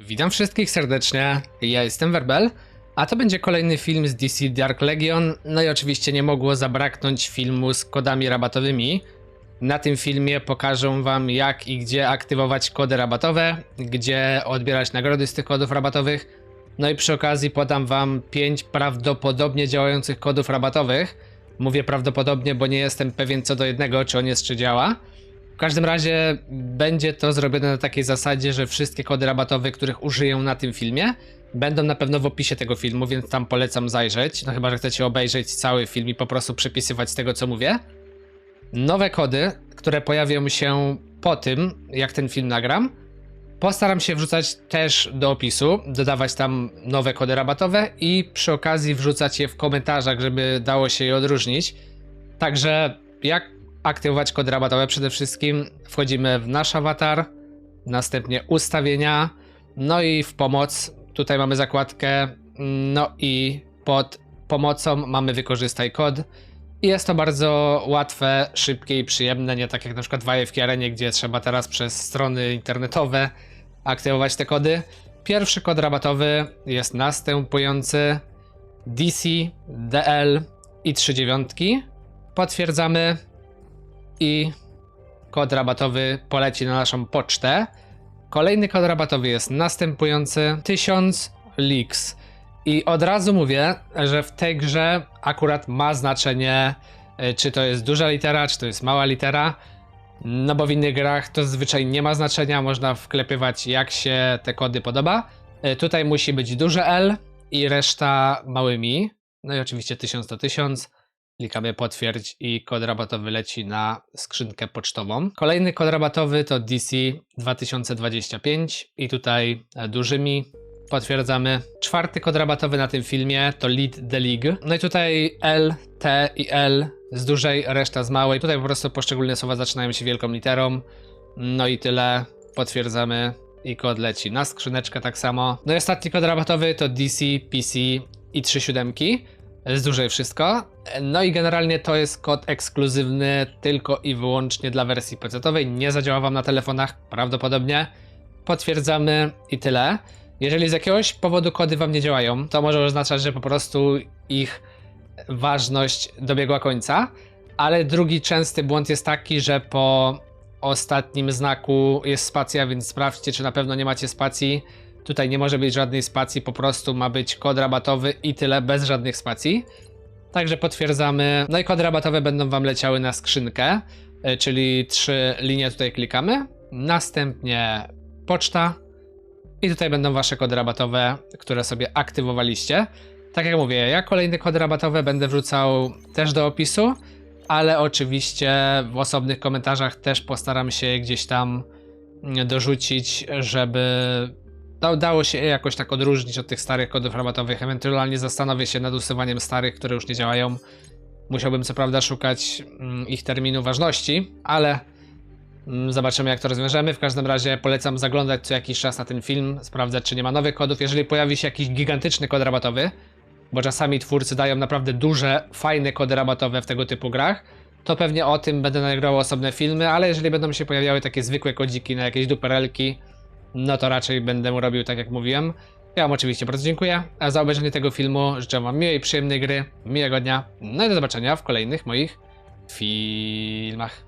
Witam wszystkich serdecznie, ja jestem Werbel, a to będzie kolejny film z DC Dark Legion, no i oczywiście nie mogło zabraknąć filmu z kodami rabatowymi. Na tym filmie pokażę wam jak i gdzie aktywować kody rabatowe, gdzie odbierać nagrody z tych kodów rabatowych, no i przy okazji podam wam 5 prawdopodobnie działających kodów rabatowych. Mówię prawdopodobnie, bo nie jestem pewien co do jednego, czy on jest, czy działa. W każdym razie będzie to zrobione na takiej zasadzie, że wszystkie kody rabatowe, których użyję na tym filmie, będą na pewno w opisie tego filmu, więc tam polecam zajrzeć. No chyba, że chcecie obejrzeć cały film i po prostu przepisywać z tego, co mówię. Nowe kody, które pojawią się po tym, jak ten film nagram, postaram się wrzucać też do opisu, dodawać tam nowe kody rabatowe i przy okazji wrzucać je w komentarzach, żeby dało się je odróżnić. Także jak aktywować kody rabatowe? Przede wszystkim wchodzimy w nasz awatar, następnie ustawienia, no i w pomoc. Tutaj mamy zakładkę, no i pod pomocą mamy wykorzystaj kod. I jest to bardzo łatwe, szybkie i przyjemne, nie tak jak na przykład w AFK Arenie, gdzie trzeba teraz przez strony internetowe aktywować te kody. Pierwszy kod rabatowy jest następujący DC, DL i 3 dziewiątki. Potwierdzamy i kod rabatowy poleci na naszą pocztę. Kolejny kod rabatowy jest następujący 1000 leaks. I od razu mówię, że w tej grze akurat ma znaczenie, y, czy to jest duża litera, czy to jest mała litera. No bo w innych grach to zazwyczaj nie ma znaczenia, można wklepywać jak się te kody podoba. Y, Tutaj musi być duże L i reszta małymi. No i oczywiście 1000 to 1000. Klikamy potwierdź i kod rabatowy leci na skrzynkę pocztową. Kolejny kod rabatowy to DC 2025 i tutaj e, dużymi potwierdzamy. Czwarty kod rabatowy na tym filmie to Lead the League. No i tutaj L, T i L z dużej, reszta z małej. Tutaj po prostu poszczególne słowa zaczynają się wielką literą. No i tyle. Potwierdzamy i kod leci na skrzyneczkę tak samo. No i ostatni kod rabatowy to DC, PC i 3 siódemki. Z dużej wszystko. No i generalnie to jest kod ekskluzywny tylko i wyłącznie dla wersji PC-owej. Nie zadziała wam na telefonach prawdopodobnie. Potwierdzamy i tyle. Jeżeli z jakiegoś powodu kody wam nie działają, to może oznaczać, że po prostu ich ważność dobiegła końca. Ale drugi częsty błąd jest taki, że po ostatnim znaku jest spacja, więc sprawdźcie, czy na pewno nie macie spacji. Tutaj nie może być żadnej spacji, po prostu ma być kod rabatowy i tyle, bez żadnych spacji. Także potwierdzamy. No i kody rabatowe będą Wam leciały na skrzynkę, y, czyli trzy linie tutaj klikamy. Następnie poczta. I tutaj będą Wasze kody rabatowe, które sobie aktywowaliście. Tak jak mówię, ja kolejne kody rabatowe będę wrzucał też do opisu, ale oczywiście w osobnych komentarzach też postaram się gdzieś tam dorzucić, żeby da- dało się jakoś tak odróżnić od tych starych kodów rabatowych. Ewentualnie zastanowię się nad usuwaniem starych, które już nie działają. Musiałbym co prawda szukać mm, ich terminu ważności, ale mm, zobaczymy jak to rozwiążemy. W każdym razie polecam zaglądać co jakiś czas na ten film, sprawdzać czy nie ma nowych kodów. Jeżeli pojawi się jakiś gigantyczny kod rabatowy, bo czasami twórcy dają naprawdę duże, fajne kody rabatowe w tego typu grach, to pewnie o tym będę nagrywał osobne filmy, ale jeżeli będą się pojawiały takie zwykłe kodziki na jakieś duperelki, no to raczej będę robił tak jak mówiłem. Ja wam oczywiście bardzo dziękuję za obejrzenie tego filmu. Życzę wam miłej, przyjemnej gry, miłego dnia. No i do zobaczenia w kolejnych moich filmach.